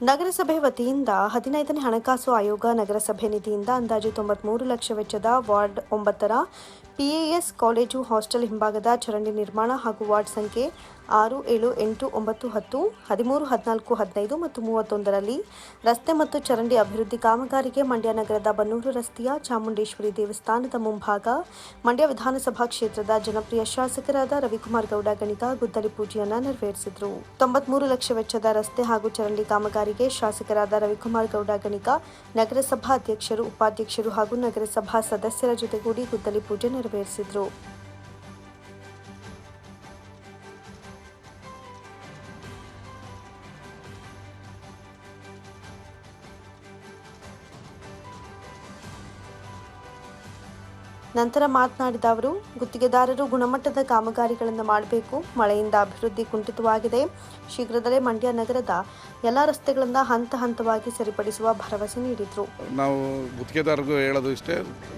ನಗರಸಭೆ ವತಿಯಿಂದ ಹದಿನೈದನೇ ಹಣಕಾಸು ಆಯೋಗ ನಗರಸಭೆ ನಿಧಿಯಿಂದ ಅಂದಾಜು ತೊಂಬತ್ಮೂರು ಲಕ್ಷ ವೆಚ್ಚದ ವಾರ್ಡ್ ಒಂಬತ್ತರ ಪಿಎಎಸ್ ಕಾಲೇಜು ಹಾಸ್ಟೆಲ್ ಹಿಂಭಾಗದ ಚರಂಡಿ ನಿರ್ಮಾಣ ಹಾಗೂ ವಾರ್ಡ್ ಸಂಖ್ಯೆ ಆರು, ಏಳು, ಎಂಟು, ಒಂಬತ್ತು, ಹತ್ತು, ಹದಿಮೂರು, ಹದಿನಾಲ್ಕು, ಹದಿನೈದು ಮತ್ತು ಮೂವತ್ತೊಂದರಲ್ಲಿ ರಸ್ತೆ ಮತ್ತು ಚರಂಡಿ ಅಭಿವೃದ್ಧಿ ಕಾಮಗಾರಿಗೆ ಮಂಡ್ಯ ನಗರದ ಬನ್ನೂರು ರಸ್ತೆಯ ಚಾಮುಂಡೇಶ್ವರಿ ದೇವಸ್ಥಾನದ ಮುಂಭಾಗ, ಮಂಡ್ಯ ವಿಧಾನಸಭಾ ಕ್ಷೇತ್ರದ ಜನಪ್ರಿಯ ಶಾಸಕರಾದ ರವಿಕುಮಾರ್ ಗೌಡ, ಗಣಿತ ಗುದ್ದಲಿ ಪೂಜೆಯನ್ನು ನೆರವೇರಿಸಿದರು. ತೊಂಬತ್ಮೂರು ಲಕ್ಷ ವೆಚ್ಚದ ರಸ್ತೆ ಹಾಗೂ ಚರಂಡಿ ಕಾಮಗಾರಿಗೆ ಶಾಸಕರಾದ ರವಿಕುಮಾರ್ ಗೌಡ ಗಣಿಕ ನಗರಸಭಾ ಅಧ್ಯಕ್ಷರು ಉಪಾಧ್ಯಕ್ಷರು ಹಾಗೂ ನಗರಸಭಾ ಸದಸ್ಯರ ಜೊತೆಗೂಡಿ ಗುದ್ದಲಿ ಪೂಜೆ ನೆರವೇರಿಸಿದರು. ನಂತರ ಮಾತನಾಡಿದ ಅವರು, ಗುತ್ತಿಗೆದಾರರು ಗುಣಮಟ್ಟದ ಕಾಮಗಾರಿಗಳನ್ನು ಮಾಡಬೇಕು, ಮಳೆಯಿಂದ ಅಭಿವೃದ್ಧಿ ಕುಂಠಿತವಾಗಿದೆ. ಶೀಘ್ರದಲ್ಲೇ ಮಂಡ್ಯ ನಗರದ ಎಲ್ಲ ರಸ್ತೆಗಳನ್ನು ಹಂತ ಹಂತವಾಗಿ ಸರಿಪಡಿಸುವ ಭರವಸೆ ನೀಡಿದರು. ನಾವು ಗುತ್ತಿಗೆದಾರರಿಗೂ ಹೇಳೋದು ಇಷ್ಟೇ,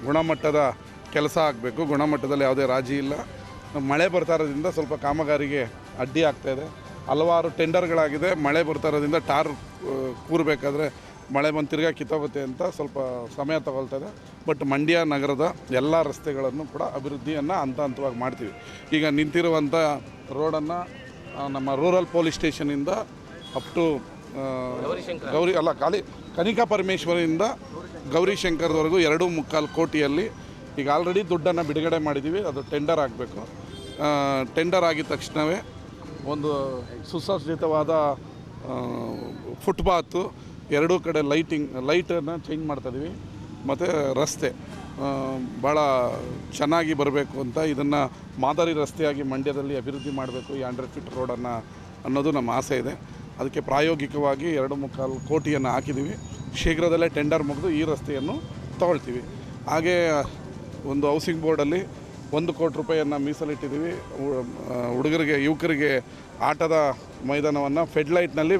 ಗುಣಮಟ್ಟದ ಕೆಲಸ ಆಗಬೇಕು, ಗುಣಮಟ್ಟದಲ್ಲಿ ಯಾವುದೇ ರಾಜಿ ಇಲ್ಲ. ಮಳೆ ಬರ್ತಾ ಇರೋದ್ರಿಂದ ಸ್ವಲ್ಪ ಕಾಮಗಾರಿಗೆ ಅಡ್ಡಿ ಆಗ್ತಾ ಇದೆ. ಹಲವಾರು ಟೆಂಡರ್ಗಳಾಗಿದೆ, ಮಳೆ ಬರ್ತಾ ಇರೋದ್ರಿಂದ ಟಾರ್ ಕೂರಬೇಕಾದ್ರೆ ಮಳೆ ಬಂದು ತಿರ್ಗಾ ಕಿತ್ತೋಗುತ್ತೆ ಅಂತ ಸ್ವಲ್ಪ ಸಮಯ ತಗೊಳ್ತದೆ. ಬಟ್ ಮಂಡ್ಯ ನಗರದ ಎಲ್ಲ ರಸ್ತೆಗಳನ್ನು ಕೂಡ ಅಭಿವೃದ್ಧಿಯನ್ನು ಹಂತ ಹಂತವಾಗಿ ಮಾಡ್ತೀವಿ. ಈಗ ನಿಂತಿರುವಂಥ ರೋಡನ್ನು ನಮ್ಮ ರೂರಲ್ ಪೊಲೀಸ್ ಸ್ಟೇಷನಿಂದ ಅಪ್ ಟು ಗೌರಿ ಅಲ್ಲ, ಖಾಲಿ ಕನಿಕಾ ಪರಮೇಶ್ವರಿಂದ ಗೌರಿಶಂಕರ್ವರೆಗೂ ಎರಡು ಮುಕ್ಕಾಲು ಕೋಟಿಯಲ್ಲಿ ಈಗ ಆಲ್ರೆಡಿ ದುಡ್ಡನ್ನು ಬಿಡುಗಡೆ ಮಾಡಿದ್ದೀವಿ ಅದು ಟೆಂಡರ್ ಆಗಬೇಕು. ಟೆಂಡರ್ ಆಗಿದ ತಕ್ಷಣವೇ ಒಂದು ಸುಸಜ್ಜಿತವಾದ ಫುಟ್ಪಾತು ಎರಡೂ ಕಡೆ ಲೈಟಿಂಗ್, ಲೈಟನ್ನು ಚೇಂಜ್ ಮಾಡ್ತಾಯಿದ್ದೀವಿ ಮತ್ತು ರಸ್ತೆ ಭಾಳ ಚೆನ್ನಾಗಿ ಬರಬೇಕು ಅಂತ ಇದನ್ನು ಮಾದರಿ ರಸ್ತೆಯಾಗಿ ಮಂಡ್ಯದಲ್ಲಿ ಅಭಿವೃದ್ಧಿ ಮಾಡಬೇಕು ಈ ಹಂಡ್ರೆಡ್ ಫೀಟ್ ರೋಡನ್ನು ಅನ್ನೋದು ನಮ್ಮ ಆಸೆ ಇದೆ. ಅದಕ್ಕೆ ಪ್ರಾಯೋಗಿಕವಾಗಿ ಎರಡು ಮುಕ್ಕಾಲು ಕೋಟಿಯನ್ನು ಹಾಕಿದ್ದೀವಿ ಶೀಘ್ರದಲ್ಲೇ ಟೆಂಡರ್ ಮುಗಿದು ಈ ರಸ್ತೆಯನ್ನು ತಗೊಳ್ತೀವಿ. ಹಾಗೇ ಒಂದು ಹೌಸಿಂಗ್ ಬೋರ್ಡಲ್ಲಿ ಒಂದು ಕೋಟಿ ರೂಪಾಯಿಯನ್ನು ಮೀಸಲಿಟ್ಟಿದ್ದೀವಿ. ಹುಡುಗರಿಗೆ, ಯುವಕರಿಗೆ ಆಟದ ಮೈದಾನವನ್ನು ಫೆಡ್ಲೈಟ್ನಲ್ಲಿ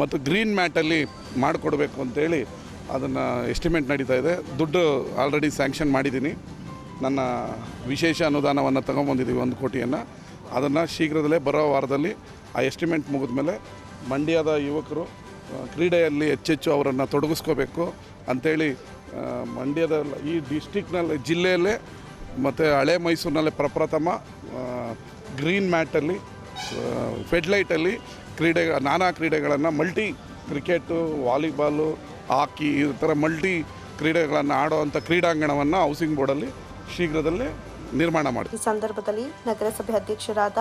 ಮತ್ತು ಗ್ರೀನ್ ಮ್ಯಾಟಲ್ಲಿ ಮಾಡಿಕೊಡ್ಬೇಕು ಅಂತೇಳಿ ಅದನ್ನು ಎಸ್ಟಿಮೇಟ್ ನಡೀತಾ ಇದೆ. ದುಡ್ಡು ಆಲ್ರೆಡಿ ಸ್ಯಾಂಕ್ಷನ್ ಮಾಡಿದ್ದೀನಿ. ನನ್ನ ವಿಶೇಷ ಅನುದಾನವನ್ನು ತಗೊಂಬಂದಿದ್ದೀವಿ ಒಂದು ಕೋಟಿಯನ್ನು. ಅದನ್ನು ಶೀಘ್ರದಲ್ಲೇ ಬರೋ ವಾರದಲ್ಲಿ ಆ ಎಸ್ಟಿಮೇಟ್ ಮುಗಿದ ಮೇಲೆ ಮಂಡ್ಯದ ಯುವಕರು ಕ್ರೀಡೆಯಲ್ಲಿ ಹೆಚ್ಚೆಚ್ಚು ಅವರನ್ನು ತೊಡಗಿಸ್ಕೋಬೇಕು ಅಂಥೇಳಿ ಮಂಡ್ಯದ ಈ ಡಿಸ್ಟಿಕ್ನಲ್ಲಿ ಜಿಲ್ಲೆಯಲ್ಲೇ ಮತ್ತು ಹಳೆ ಮೈಸೂರಿನಲ್ಲೇ ಪ್ರಪ್ರಥಮ ಗ್ರೀನ್ ಮ್ಯಾಟಲ್ಲಿ ಫೆಡ್ಲೈಟಲ್ಲಿ ಕ್ರೀಡೆ, ನಾನಾ ಕ್ರೀಡೆಗಳನ್ನು ಮಲ್ಟಿ ಕ್ರಿಕೆಟು, ವಾಲಿಬಾಲು, ಹಾಕಿ ಈ ಥರ ಮಲ್ಟಿ ಕ್ರೀಡೆಗಳನ್ನು ಆಡುವಂಥ ಕ್ರೀಡಾಂಗಣವನ್ನು ಹೌಸಿಂಗ್ ಬೋರ್ಡಲ್ಲಿ ಶೀಘ್ರದಲ್ಲೇ ನಿರ್ಮಾಣ ಮಾಡಿ ಈ ಸಂದರ್ಭದಲ್ಲಿ ನಗರಸಭೆ ಅಧ್ಯಕ್ಷರಾದ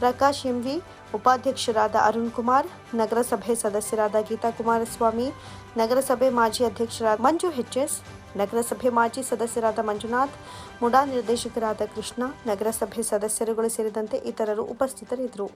ಪ್ರಕಾಶ್ ಎಂವಿ, ಉಪಾಧ್ಯಕ್ಷರಾದ ಅರುಣ್ ಕುಮಾರ್, ನಗರಸಭೆ ಸದಸ್ಯರಾದ ಗೀತಾ ಕುಮಾರಸ್ವಾಮಿ, ನಗರಸಭೆ ಮಾಜಿ ಅಧ್ಯಕ್ಷರಾದ ಮಂಜು ಹೆಚ್ಎಸ್ ನಗರಸಭೆ ಮಾಜಿ ಸದಸ್ಯರಾದ ಮಂಜುನಾಥ್, ಮುಡಾ ನಿರ್ದೇಶಕರಾದ ಕೃಷ್ಣ, ನಗರಸಭೆ ಸದಸ್ಯರುಗಳು ಸೇರಿದಂತೆ ಇತರರು ಉಪಸ್ಥಿತರಿದ್ದರು.